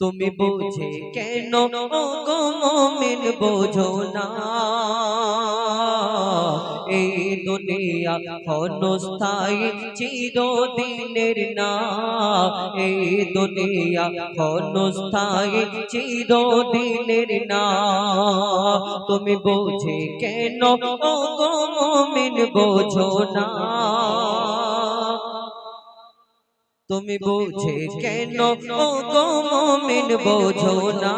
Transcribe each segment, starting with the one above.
তুমি বুঝে কেন গো মমিন বোঝো না? এই দুনিয়া ক্ষণস্থায়ী চিরদিনের না। এই দুনিয়া ক্ষণস্থায়ী চিরদিনের না। তুমি বুঝে কেন গো মমিন বোঝো না? তুমি বুঝে কেন ও গো মমিন বোঝো না?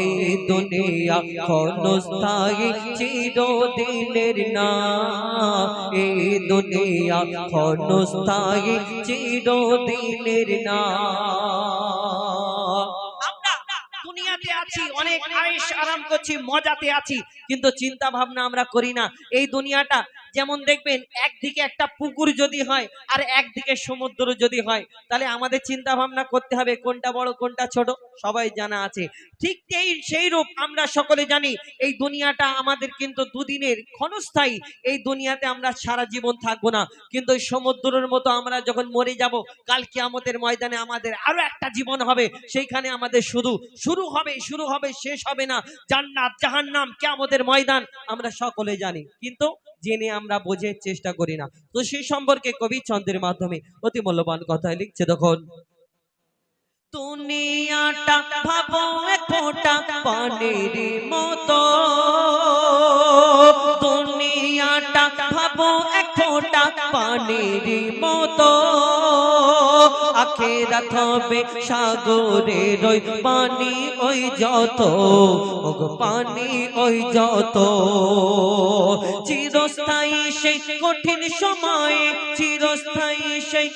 এই দুনিয়া ক্ষণস্থায়ী চিরদিনের না। এই দুনিয়া ক্ষণস্থায়ী চিরদিনের না। আমরা দুনিয়াতে আছি অনেক আয়েশ আরাম করছি মজাতে আছি কিন্তু চিন্তা ভাবনা আমরা করি না। এই দুনিয়াটা যেমন দেখবেন, একদিকে একটা পুকুর যদি হয় আর একদিকে সমুদ্র যদি হয়, তাহলে আমাদের চিন্তা ভাবনা করতে হবে কোনটা বড়, কোনটা ছোট, সবাই জানা আছে। ঠিক এই সেই রূপ আমরা সকলে জানি, এই দুনিয়াটা আমাদের কিন্তু দুদিনের ক্ষণস্থায়ী, এই দুনিয়াতে আমরা সারা জীবন থাকব না। কিন্তু ওই সমুদ্রের মতো আমরা যখন মরে যাব, কাল কিয়ামতের ময়দানে আমাদের আরও একটা জীবন হবে, সেইখানে আমাদের শুধু, শুরু হবে শুরু হবে, শেষ হবে না, জান্নাত, জাহান্নাম, কিয়ামতের ময়দান আমরা সকলে জানি। কিন্তু জেনে আমরা বোঝার চেষ্টা করি না। তো সেই সম্পর্কে কবি চন্দ্রের মাধ্যমে অতি মূল্যবান কথায় লিখছে তখন দুনিয়াটা ভাবো এক ফোঁটা পানির মতো। দুনিয়াটা ভাবো এক ফোঁটা পানির মতো। আখেরাত হবে সাগরের ওই পানি ওই যত, ওগো পানি ওই যত। চিরস্থায়ী সেই কঠিন সময়ে, চিরস্থায়ী সেই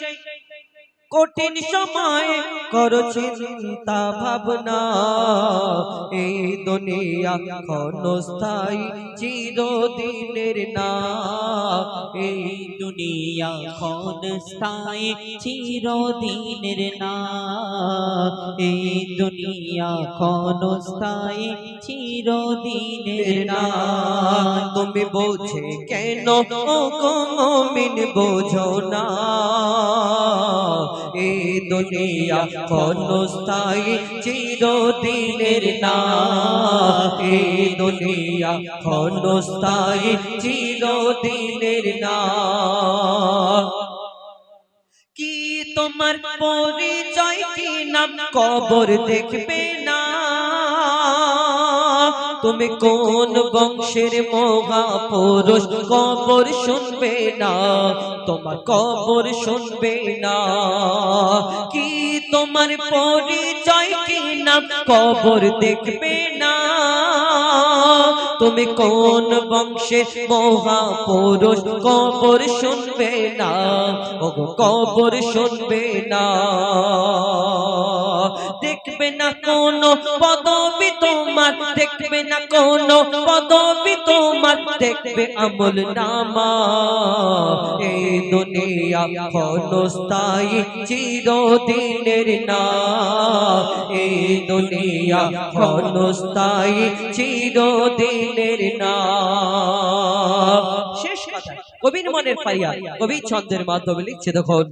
কঠিন সময় করো চিন্তা ভাবনা। এই দুনিয়া ক্ষণস্থায়ী, চিরদিনের না। এই দুনিয়া ক্ষণস্থায়ী, চিরদিনের না। এই দুনিয়া ক্ষণস্থায়ী, চিরদিনের না। তুমি বোঝে কেন? মমিন বোঝো না। এই দুনিয়া ক্ষণস্থায়ী চিরদিনের না এ দুনিয়া ক্ষণস্থায়ী চিরদিনের না কি তোমার পরিচয়, কি নাম? কবর দেখবে না। তুমি কোন বংশের মহাপুরুষ? কবর শুনবে না, তোমার কবর শুনবে না। কি তোমার পরিচয় কি নাম কবর দেখবে না। তুমি কোন বংশের মহাপুরুষ? কবর শুনবে না কবর শুনবে না। দেখবে না কোন পদবি তোমার, দেখবে না কোন পদবি তোমার, দেখবে আমল নামা। এই দুনিয়া ক্ষণস্থায়ী, চিরদিনের না। এই দুনিয়া ক্ষণস্থায়ী, চিরদিনের না। শেষ কথা কবির মনের ফারিয়া কবি ছন্দের মাধ্যমে লিখছে দেখুন।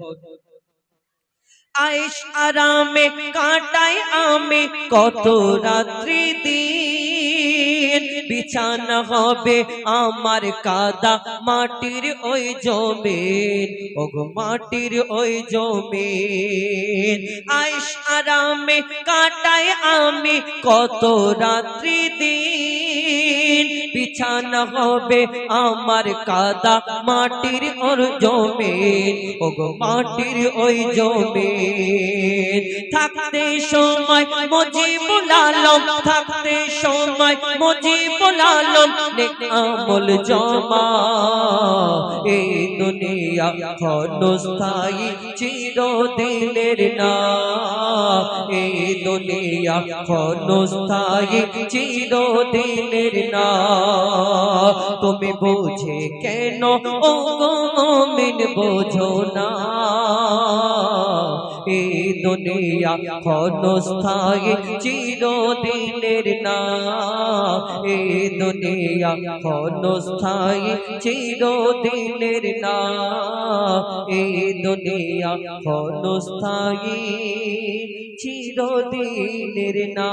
আয়েশ আরামে কাটাই আমি, কত রাত্রি দিন। বিছানা হবে আমার কাদা মাটির ওই জমিন, ওগো মাটির ওই জমিন। আয়েশ আরামে কাটাই আমি, কত রাত্রি দিন। বিছানা হবে আমার কাদা মাটির ওর জমিন। ওগো মাটির ওই জমিন। থাকতে সময় মুজিবুল আলম, থাকতে সময় মুজিবুল আলম নেক আমল জমা। এই দুনিয়া ক্ষণস্থায়ী চিরদিনের না। এই দুনিয়া ক্ষণস্থায়ী চিরদিনের না। তুমি বুঝে কেন ও মিন বোঝো না। এই দুনিয়া ক্ষণস্থায়ী চিরদিনের না এই দুনিয়া ক্ষণস্থায়ী চিরদিনের না এই দুনিয়া ক্ষণস্থায়ী চিরদিনের না